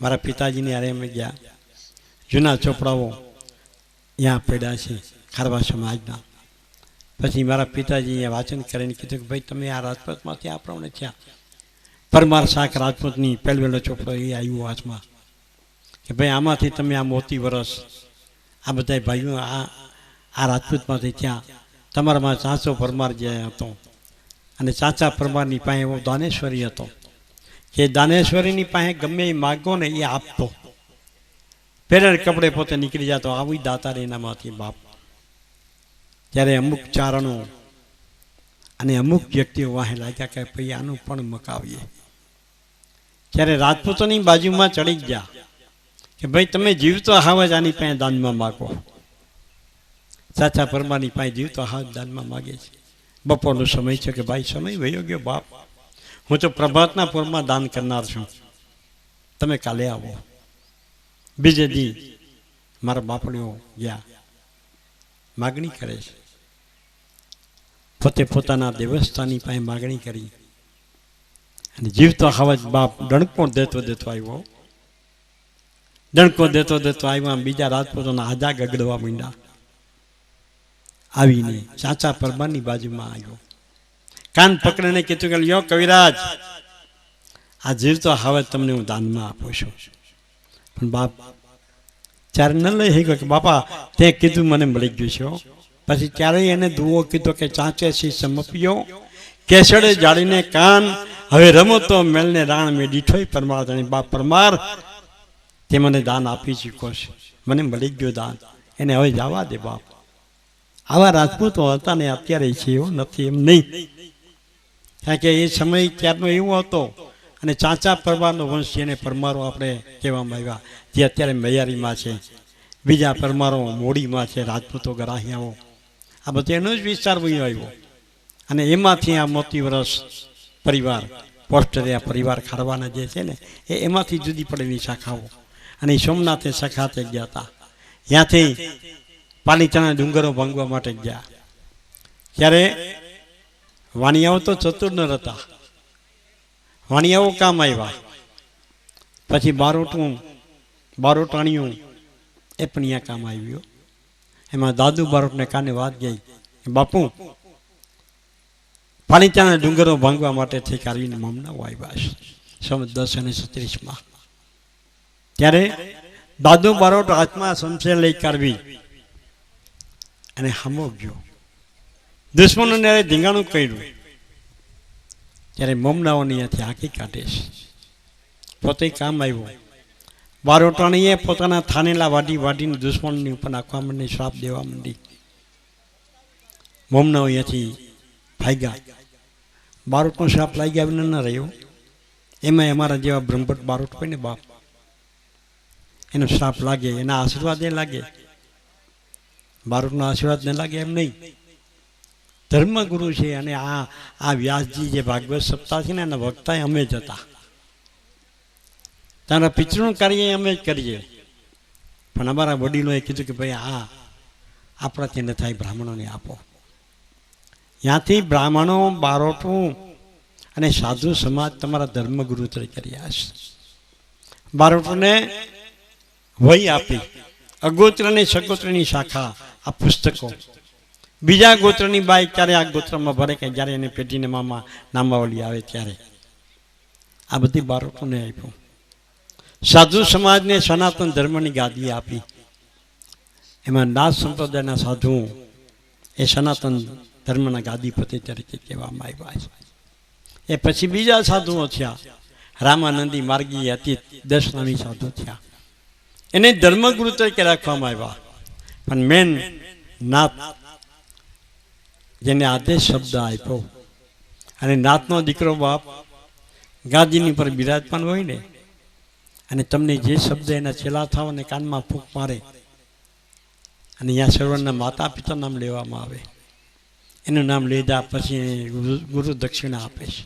મારા પિતાજીની આરે અમે ગયા. જૂના ચોપડાઓ ત્યાં પડ્યા છે, ખારવા સમાજના પછી મારા પિતાજી અહીંયા વાંચન કરીને કીધું કે, ભાઈ, તમે આ રાજપૂતમાંથી આ પ્રમાણે થયા પરમાર શાક રાજપૂતની પહેલવેલો ચોપડો એ આવ્યો હાથમાં કે, ભાઈ, આમાંથી તમે આ મોતી વરસ, આ બધા ભાઈઓ આ આ રાજપૂતમાંથી થયા તમારામાં ચાચો પરમાર જે હતો અને ચાચા પરમારની પાસે એવો દાનેશ્વરી હતો. કે દાનેશ્વરીની પાસે ગમે એ માગો ને એ આપતો પહેરેલ કપડે પોતે નીકળી જતો આવી દાતાર એનામાંથી બાપ. ત્યારે અમુક ચારણો અને અમુક વ્યક્તિઓ વાહે લાગ્યા કે ભાઈ આનું પણ મકાવીએ ત્યારે રાજપૂતોની બાજુમાં ચડી ગયા કે ભાઈ તમે જીવતો હાવ જ આની પાસે દાનમાં માગો. સાચા પરમાની પાસે જીવતો હાવ દાનમાં માગે છે. બપોરનો સમય છે કે ભાઈ સમય વયો ગયો બાપ. હું તો પ્રભાતના પૂરમાં દાન કરનાર છું. તમે કાલે આવો. બીજે દી મારા બાપડીઓ ગયા. માગણી કરે છે. પોતે પોતાના દેવસ્થાની પાસે માગણી કરી. અને જીવતો હવજ બાપ ડણકો દેતો દેતો આવ્યો. ડણકો દેતો દેતો આવ્યા બીજા રાજપૂતોના આજા ગગડવા માંડ્યા. આવીને ચાચા પરમારની બાજુમાં આવ્યો. કાન પકડીને કીધું કે લ્યો કવિરાજ, આ જીવતો હવે તમને હું દાનમાં આપું છું. પણ બાપ, ત્યારે ન લઈ ગયો કે બાપા, તે કીધું મને મળી ગયું છે હો. પછી ત્યારે એને દુવો કીધો કે ચાંચે સી સમપ્યો કેસડે જાળીને કાન, હવે રમતો મેલને રાણ મેં દીઠોય પરમાર જાણી. બાપ પરમાર, તે મને દાન આપી ચૂક્યો છે. મને મળી ગયું દાન. એને હવે જવા દે બાપ. આવા રાજપૂતો હતા ને અત્યારે છે એવો નથી એમ નહીં. કારણ કે એ સમય ત્યારનો એવો હતો અને ચાચા પરમારનો વંશ જેને પરમારો આપણે કહેવામાં આવ્યા, જે અત્યારે મૈયારીમાં છે. બીજા પરમારો મોડીમાં છે, રાજપૂતો ગરાહિયાઓ. આ બધો એનો જ વિસ્તાર વહી આવ્યો. અને એમાંથી આ મોતી વરસ પરિવાર પોસ્ટરિયા પરિવાર ખારવાના જે છે ને, એ એમાંથી જુદી પડેલી શાખાઓ. અને સોમનાથે સખાતે ગયા હતા. ત્યાંથી પાલીતાણા ડુંગરો ભાંગવા માટે ગયા. ત્યારે વાણિયાઓ તો ચતુર ન હતા. વાણિયાઓ કામ આવ્યા. પછી બારોટું બારોટાણીયું એ પણ અહીંયા કામ આવ્યું. એમાં દાદુ બારોટને કાને વાત ગઈ. બાપુ પાણીચાના ડુંગરો ભાંગવા માટે થઈ કાઢીને મામનાઓ આવ્યા છે. સમજ દસ અને છત્રીસમાં. ત્યારે દાદુ બારોટ હાથમાં શમશેર લઈ કાઢવી અને હમો ગયો. દુશ્મનોને ધીંગાણું કર્યું. ત્યારે મમનાઓની અહીંયાથી હાંકી કાઢે છે. પોતે કામ આવ્યું. બારોટાણીએ પોતાના થાનેલા વાડી વાડીને દુશ્મનની ઉપર નાખવા માંડી, શ્રાપ દેવા માંડી. મમનાઓ અહીંયાથી ભાગ્યા. બારોટનો શ્રાપ લાગી આવીને ન રહ્યો. એમાં અમારા જેવા બ્રહ્મભટ્ટ બારોટ હોય ને બાપ. એનો શ્રાપ લાગે, એના આશીર્વાદ એ લાગે. બારોટનો આશીર્વાદ ન લાગે એમ નહીં. ધર્મગુરુ છે અને આ આ વ્યાસજી જે ભાગવત સપ્તાહ છે ને એના વક્તાએ અમે જ હતા. તારા પિતૃનું કાર્ય અમે જ કરીએ. પણ અમારા વડીલોએ કીધું કે ભાઈ આ, આપણાથી ન થાય બ્રાહ્મણોને આપો. ત્યાંથી બ્રાહ્મણો, બારોટું અને સાધુ સમાજ તમારા ધર્મગુરુ તરીકે રહ્યા છે. બારોટોને વહી આપી. અગોત્ર અને સગોત્રની શાખા, આ પુસ્તકો. બીજા ગોત્રની બાઈ ક્યારે આ ગોત્રમાં ભરે કે જ્યારે એને પેટીને મામા નામાવલી આવે ત્યારે? આ બધી બાળકોને આપ્યું. સાધુ સમાજને સનાતન ધર્મની ગાદી આપી. એમાં નાથ સંપ્રદાયના સાધુ એ સનાતન ધર્મના ગાદીપતિ તરીકે કહેવામાં આવ્યા છે. એ પછી બીજા સાધુઓ થયા. રામાનંદી માર્ગી અતિ નામી સાધુ થયા. એને ધર્મગુરુ તરીકે રાખવામાં આવ્યા. પણ મેન નાથ જેને આદેશ શબ્દ આપ્યો. અને નાતનો દીકરો બાપ ગાદીની પર બિરાજમાન હોય ને, અને તમને જે શબ્દ એના છેલ્લા થાવ અને કાનમાં ફૂંક મારે, અને અહીંયા સર્વના માતા પિતા નામ લેવામાં આવે. એનું નામ લીધા પછી ગુરુ દક્ષિણા આપે છે.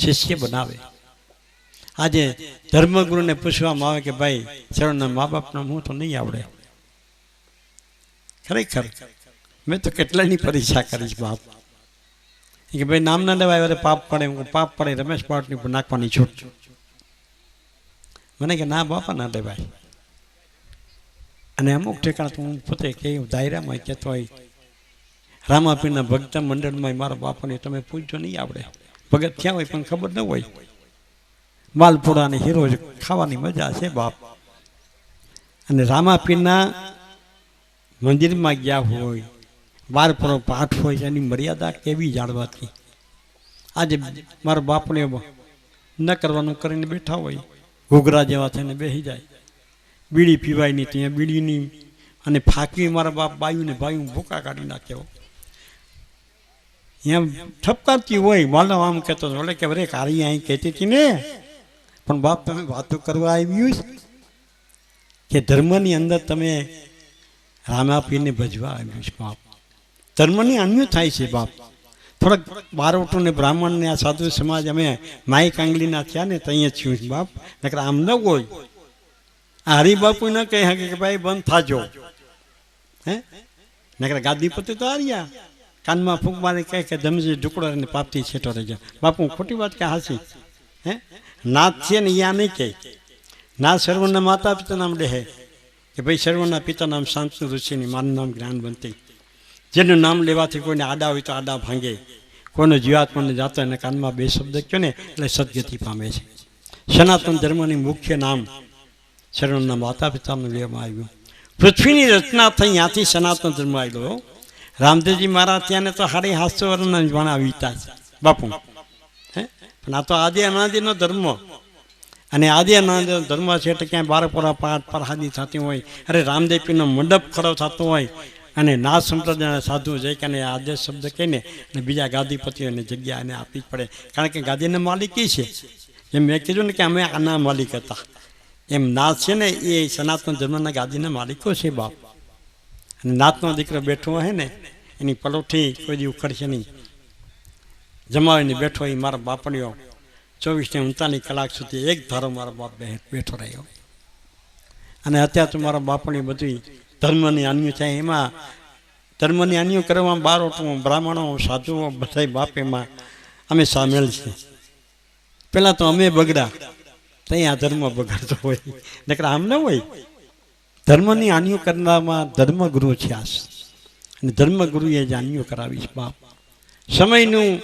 શિષ્ય બનાવે. આજે ધર્મગુરુને પૂછવામાં આવે કે ભાઈ સર્વના મા બાપના હું તો નહીં આવડે. ખરેખર મેં તો કેટલાયની પરીક્ષા કરીશ બાપ. કે ભાઈ નામ ના લેવાય, અરે પાપ પડે, હું પાપ પડે, રમેશ પાટની ઉપર નાખવાની છૂટ. મને કે ના બાપા, ના લેવાય. અને અમુક ઠેકાણા તો હું પોતે કે દાયરામાં કહેતો હોય, રામાપીરના ભક્ત મંડળમાં મારા બાપાને તમે પૂછજો, નહીં આવડે. ભગત ક્યાં હોય પણ ખબર ન હોય. માલપુડા અને હીરો ખાવાની મજા છે બાપ. અને રામાપીરના મંદિરમાં ગયા હોય પર પાઠ હોય એની મર્યાદા કેવી જાળવાથી આજે મારા બાપને ન કરવાનું કરીને બેઠા હોય, ઘૂઘરા જેવા થઈને બેસી જાય. બીડી પીવાય નહીં ત્યાં બીડીની અને ફાંકી મારા બાપ બાયુને ભાઈ ભૂકા કાઢી નાખ્યો એમ ઠપકારતી હોય માલો આમ કહેતો હતો એટલે કે અરે કાળી અહીં કહેતી હતી ને. પણ બાપ તમે વાતો કરવા આવ્યું છે? કે ધર્મની અંદર તમે રામાપીને ભજવા આવ્યું છે બાપ. ધર્મની અન્ય થાય છે બાપ. થોડાક બારોટો ને બ્રાહ્મણ ને આ સાધુ સમાજ અમે માઈ કાંગલીના થયા ને તો અહીંયા થયું છે બાપ. નકર આમ ન હોય. આ હરિબાપુ ન કહી શકે કે ભાઈ બંધ થાજો. હે? નકર ગાદીપતિ તો હાર્યા. કાનમાં ફૂંક મારી કહે કે જમજી ઢુકડો અને પાપથી છેટો રહી જાય બાપુ ખોટી વાત કે હાસી? હે? નાથ છે ને યા નહીં કહે. ના સર્વના માતા પિતા નામ ડેહે કે ભાઈ સર્વના પિતા નામ શાંતિ ઋષિની મારું નામ જ્ઞાન બનતી. જેનું નામ લેવાથી કોઈને આડા હોય તો આડા ભાંગે. કોઈનો જીવાત્માને જાતો એને કાનમાં બે શબ્દ કહો ને, એટલે સદગતિ પામે છે. સનાતન ધર્મની મુખ્ય નામ, શરણના માતા પિતાનું લેવામાં આવ્યું. પૃથ્વીની રચના થઈ ત્યાંથી સનાતન ધર્મ આવ્યો રામદેવજી મહારાજ ત્યાંને તો હારી હાસ્ય વર્ણન ભણાવી હતા બાપુ, હે? પણ આ તો આદિ અનાદિનો ધર્મ. અને આદિ અનાદિનો ધર્મ છે એટલે ક્યાંય બારપોરા પાઠ પરહાદી થતી હોય. અરે રામદેવીનો મંડપ ખરો થતો હોય. અને ના સંપ્રદાયના સાધુ અને આદેશ શબ્દ કહીને અને બીજા ગાદીપતિઓને જગ્યા એને આપવી જ પડે. કારણ કે ગાદીના માલિકી છે. એમ મેં કીધું ને કે અમે આના માલિક હતા. એમ નાથ છે ને એ સનાતન ધર્મના ગાદીના માલિકો છે બાપ. અને નાથનો દીકરો બેઠો હોય ને, એની પલોઠી કોઈ દી ઉખડશે નહીં. જમાવીને બેઠો એ મારા બાપણીઓ ચોવીસને ઉનતાલીસ કલાક સુધી એક ધારો મારો બાપ બેઠો રહ્યો. અને અત્યારે તો મારા બાપણી બધી ધર્મની અન્યુ છે. એમાં ધર્મની અન્યુ કરવામાં બારોટો બ્રાહ્મણો, સાધુઓ બધા બાપ એમાં અમે સામેલ છીએ. પહેલાં તો અમે બગડા. ત્યાં આ ધર્મ બગાડતો હોય. નકર આમ ન હોય. ધર્મની આન્યુ કરનારમાં ધર્મગુરુ છે આ અને ધર્મગુરુએ જ આન્યુ કરાવીશ બાપ. સમયનું,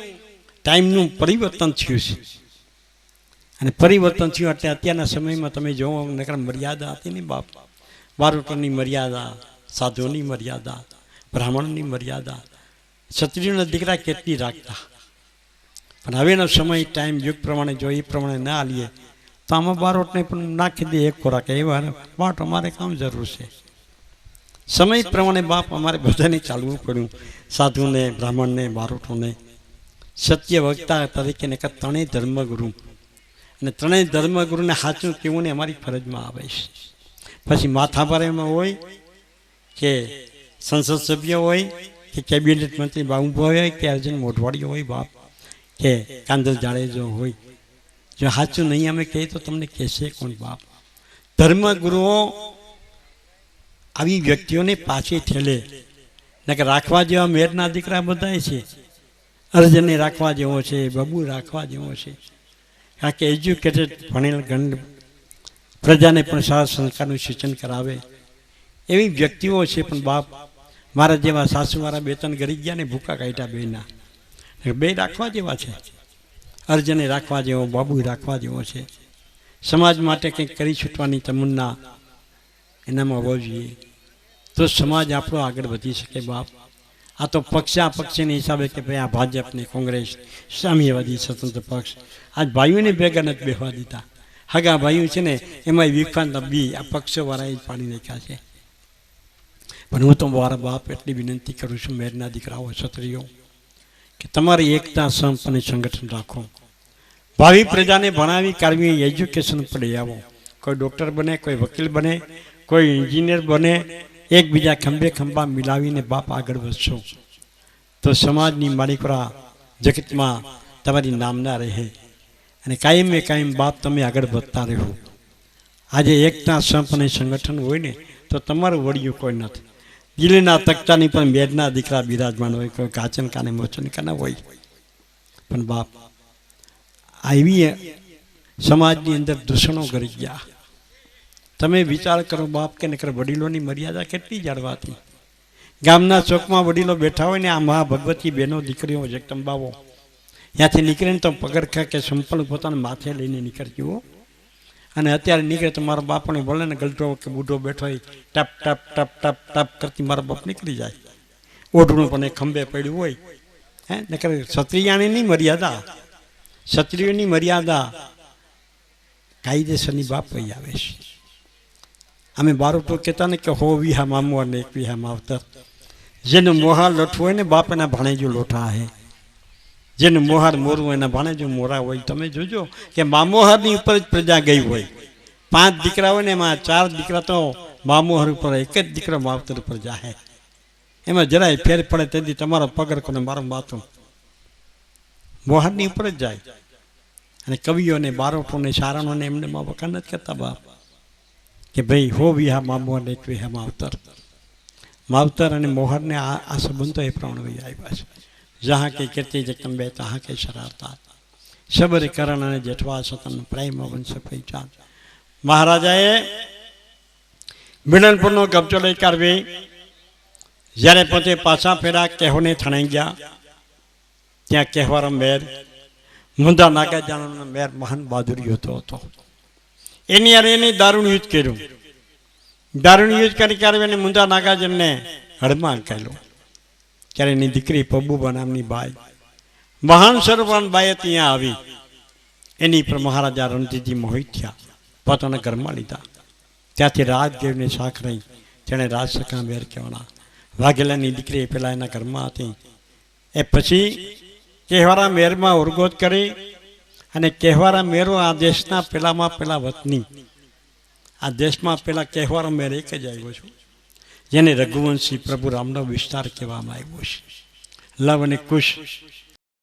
ટાઈમનું પરિવર્તન થયું છે. અને પરિવર્તન થયું એટલે અત્યારના સમયમાં તમે જોવો, નકર મર્યાદા હતી ને બાપ. બારોટોની મર્યાદા, સાધુઓની મર્યાદા, બ્રાહ્મણની મર્યાદા. ક્ષત્રિયોના દીકરા કેટલી રાખતા? પણ હવેનો સમય, ટાઈમ, યુગ પ્રમાણે જો એ પ્રમાણે ના આલીએ, તો આમાં બારોટને પણ નાખી દે એક ખોરાક. એવા બાટ અમારે કામ જરૂર છે. સમય પ્રમાણે બાપ અમારે બધાને ચાલવું પડ્યું. સાધુને, બ્રાહ્મણને, બારોટોને. સત્ય વક્તા તરીકે ને ત્રણેય ધર્મગુરુ. અને ત્રણેય ધર્મગુરુને સાચું કેવું ને અમારી ફરજમાં આવે છે. પછી માથા પર એમાં હોય કે સંસદ સભ્ય હોય કે કેબિનેટ મંત્રી બાબુ હોય કે અર્જુન મોઢવાડીઓ હોય બાપ, કે કાંદલ જાડેજો હોય. જો સાચું નહીં અમે કહીએ તો તમને કહેશે કોણ બાપ? ધર્મગુરુઓ આવી વ્યક્તિઓને પાછી ઠેલે. કે રાખવા જેવા મેરના દીકરા બધાય છે. અર્જનને રાખવા જેવો છે, બબુ રાખવા જેવો છે. કારણ કે એજ્યુકેટેડ ભણેલ ગણ પ્રજાને પણ સારા સંસ્કારનું સૂચન કરાવે. એવી વ્યક્તિઓ છે પણ બાપ, મારા જેવા સાસુ, મારા બે ત્રણ ગરી ગયા ને ભૂકા કાઢ્યા બેના બે રાખવા જેવા છે. અર્જને રાખવા જેવો બાબુ રાખવા જેવો છે. સમાજ માટે કંઈક કરી છૂટવાની તમન્ના એનામાં હોવો જોઈએ. તો સમાજ આપણો આગળ વધી શકે બાપ. આ તો પક્ષા પક્ષીના હિસાબે કે ભાઈ આ ભાજપ ને કોંગ્રેસ સામ્યવાદી સ્વતંત્ર પક્ષ. આજ ભાઈઓને ભેગા નથી બેહવા દીધા. હગા ભાઈઓ છે ને એમાં વિખાન બી આ પક્ષવાળાએ જ પાડી નાખ્યા છે. પણ હું તો મારા બાપ એટલી વિનંતી કરું છું, મેરના દીકરાઓ ક્ષત્રિયો કે તમારી એકતા, સંપ અને સંગઠન રાખો. ભાવિ પ્રજાને ભણાવી કાઢવી એજ્યુકેશન પર લઈ આવો. કોઈ ડૉક્ટર બને, કોઈ વકીલ બને, કોઈ એન્જિનિયર બને, એકબીજા ખંભે ખંભા મિલાવીને બાપ આગળ વધશો. તો સમાજની માલિકરા જગતમાં તમારી નામના રહે. અને કાયમે કાયમ બાપ તમે આગળ વધતા રહો. આજે એકતા સંપ અને સંગઠન હોય ને, તો તમારું વળિયું કોઈ નથી. દિલ્હીના તખ્તાની પણ મેદના દીકરા બિરાજમાન હોય, કોઈ કાચન કાને મોચન કાના હોય. પણ બાપ આવી સમાજની અંદર દૂષણો કરી ગયા. તમે વિચાર કરો બાપ કે નકર વડીલોની મર્યાદા કેટલી જાળવાતી. ગામના ચોકમાં વડીલો બેઠા હોય ને, આ મહા ભગવતી બહેનો દીકરીઓ જગદંબાઓ ત્યાંથી નીકળીને તો પગરખા કે સંપલ પોતાને માથે લઈને નીકળતી હો. અને અત્યારે નીકળે તો મારા બાપને બોલે ને ગલટો કે બુઢો બેઠો હોય, ટપ ટપ ટપ ટપ ટપ કરતી મારા બાપ નીકળી જાય. ઓઢણું પણ ખંભે પડ્યું હોય. હે, નકર ક્ષત્રિયાણીની મર્યાદા. ક્ષત્રિયોની મર્યાદા કાયદેસરની બાપ વહી આવે છે. અમે બારોટો કહેતા ને કે હો વિહા મામો અને એક વિહા માવતર જેનું મોહા લોઠવું હોય ને બાપ એના ભાણેજો લોઠા હે. જેનું મોહાર મોરવું એના ભાણેજો મોરા હોય, તમે જોજો કે મામોહરની ઉપર જ પ્રજા ગઈ હોય. પાંચ દીકરા હોય ને એમાં ચાર દીકરા તો મામોહર ઉપર એક જ દીકરો માવતર ઉપર જાહે. એમાં જરાય ફેર પડે તેથી તમારો પગર કોને મારું માથું. મોહારની ઉપર જ જાય. અને કવિઓને બારોટોને સારણોને એમને મા વખાણ નથી કરતા બાપ કે ભાઈ હો વિહા મામો અને વિહા માવતર માવતર અને મોહરને આ આ સંબંધો એ પ્રમાણે આવ્યા છે. જहाँ કે કીર્તિ જગદંબે તहाँ કે શરારતા. શબર કરણ અને જેઠવા સતન પ્રેમ વંશ પહેચાન મહારાજાએ મિલનપુરનો કબજો લઈ કાઢવી જ્યારે પોતે પાછા ફેરા કેહોને થણાઈ ગયા. ત્યાં કહેવાનો મેર, મુંદા નાગાજાનો મેર મહાન બહાદુરી હોતો હતો. એની અરે એની દારૂણ યુદ્ધ કર્યું. દારૂણ યુદ્ધ કરી કાઢવી અને મુંદા નાગાજનને હડમાં કાઢ્યો ત્યારે એની દીકરી પબ્બુબા નામની બાઈ. મહાન સર્વવાન બાઈએ ત્યાં આવી. એની પર મહારાજા રણજીતજી મોહિત થયા. પોતાના ઘરમાં લીધા. ત્યાંથી રાજદેવને શાખ રહી તેણે રાજસખા વેર કહેવાના. વાઘેલાની દીકરી પહેલાં એના ઘરમાં હતી. એ પછી કહેવારા મેરમાં ઉરગોત કરી અને કહેવારા મેરો આ દેશના પેલામાં પેલા વતની. આ દેશમાં પેલા કહેવારા મેર એક જ આવ્યો છું. જેને રઘુવંશી પ્રભુ રામનો વિસ્તાર કહેવામાં આવ્યો છે. લવ અને કુશ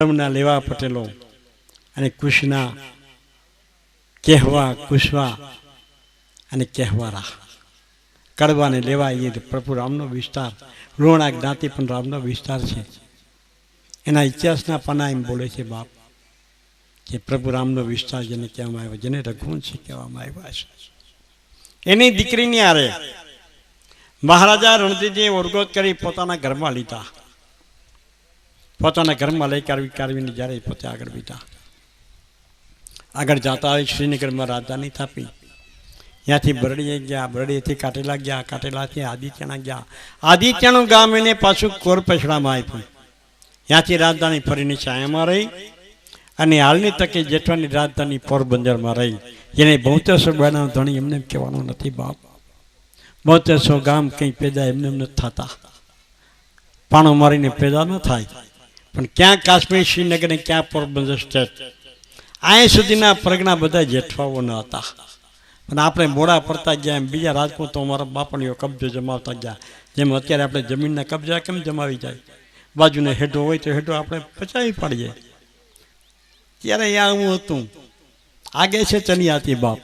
લવના લેવા પટેલો અને કુશના કહેવા, કુશવા અને કહેવારા. કડવાને લેવા એ પ્રભુ રામનો વિસ્તાર લોણા જ્ઞાતિ પણ રામનો વિસ્તાર છે. એના ઇતિહાસના પાના એમ બોલે છે બાપ કે પ્રભુ રામનો વિસ્તાર જેને કહેવામાં આવ્યો, જેને રઘુવંશી કહેવામાં આવ્યા એની દીકરીની આરે મહારાજા રણજીતજીએ ઓરગોત કરી પોતાના ઘરમાં લીધા. પોતાના ઘરમાં લઈ કાઢવી કાઢવીને જ્યારે પોતે આગળ બીધા આગળ જતા હોય શ્રીનગરમાં રાજધાની થાપી. ત્યાંથી બરડીએ ગયા, બરડીએથી કાટેલા ગયા, કાટેલાથી આદિત્યના ગયા. આદિત્યનું ગામ એને પાછું કોર પછડામાં આપ્યું. ત્યાંથી રાજધાની ફરીને છાયામાં રહી અને હાલની તકે જેઠવાની રાજધાની પોરબંદરમાં રહી. જેને બહુતેરસો બનાવ ધણી એમને કહેવાનું નથી બાપ. બોતેરસો ગામ કંઈ પેદા એમને એમ નથી થતા. પાણો મારીને પેદા ન થાય. પણ ક્યાં કાશ્મીર શ્રીનગર ને ક્યાં પોરબંદર સ્ટેટ? અહીં સુધીના પ્રજ્ઞા બધા જેઠવાઓ ન હતા. પણ આપણે મોડા પડતા ગયા એમ બીજા રાજપૂતો અમારા બાપણીઓ કબજો જમાવતા ગયા. જેમ અત્યારે આપણે જમીનના કબજા કેમ જમાવી જાય? બાજુને હેઠો હોય તો હેઠો આપણે પચાવી પાડીએ. ત્યારે એ આવું હતું. આગે છે ચલિયાતી બાપ.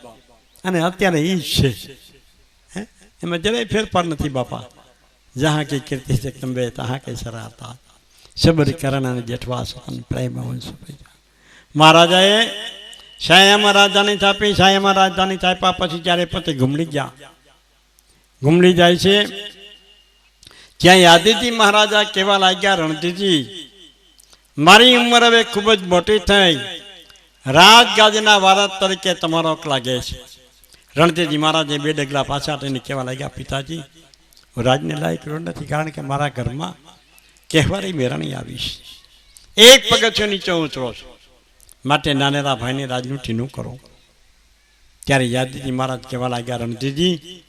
અને અત્યારે એ જ છે? એમાં જરાય ફેરફાર નથી બાપા. જહાં કે કીર્તિ જગદંબે તહાં કે સરાતા સબર કરણાને જેઠવાસ પ્રેમ વંશ મહારાજાએ સાયામાં રાજધાની થાપી સાયામાં રાજધાની છાપ્યા પછી જ્યારે પતિ ઘૂમડી ગયા. ઘૂમડી જાય છે. ત્યાં યાદીજી મહારાજા કેવા લાગ્યા રણજીજી મારી ઉંમર હવે ખૂબ જ મોટી થઈ. રાજગાદીના વારસ તરીકે તમારો લાગે છે. રણજીતજી મહારાજે બે ડગલા પાછા તેને કહેવા લાગ્યા, પિતાજી, હું રાજને લાયક રહ્યો નથી કારણ કે મારા ઘરમાં કહેવારી મેરાણી આવીશ એક પગથિયો નીચે ઉતરો છો. માટે નાનેરા ભાઈને રાજનું ટીનું કરો. ત્યારે યાદીજી મહારાજ કહેવા લાગ્યા રણજીજી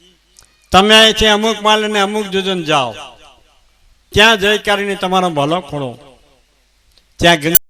તમે અહીંથી અમુક માલ અને અમુક જોજન જાઓ. ત્યાં જઈ કરીને તમારો ભલો ખોળો. ત્યાં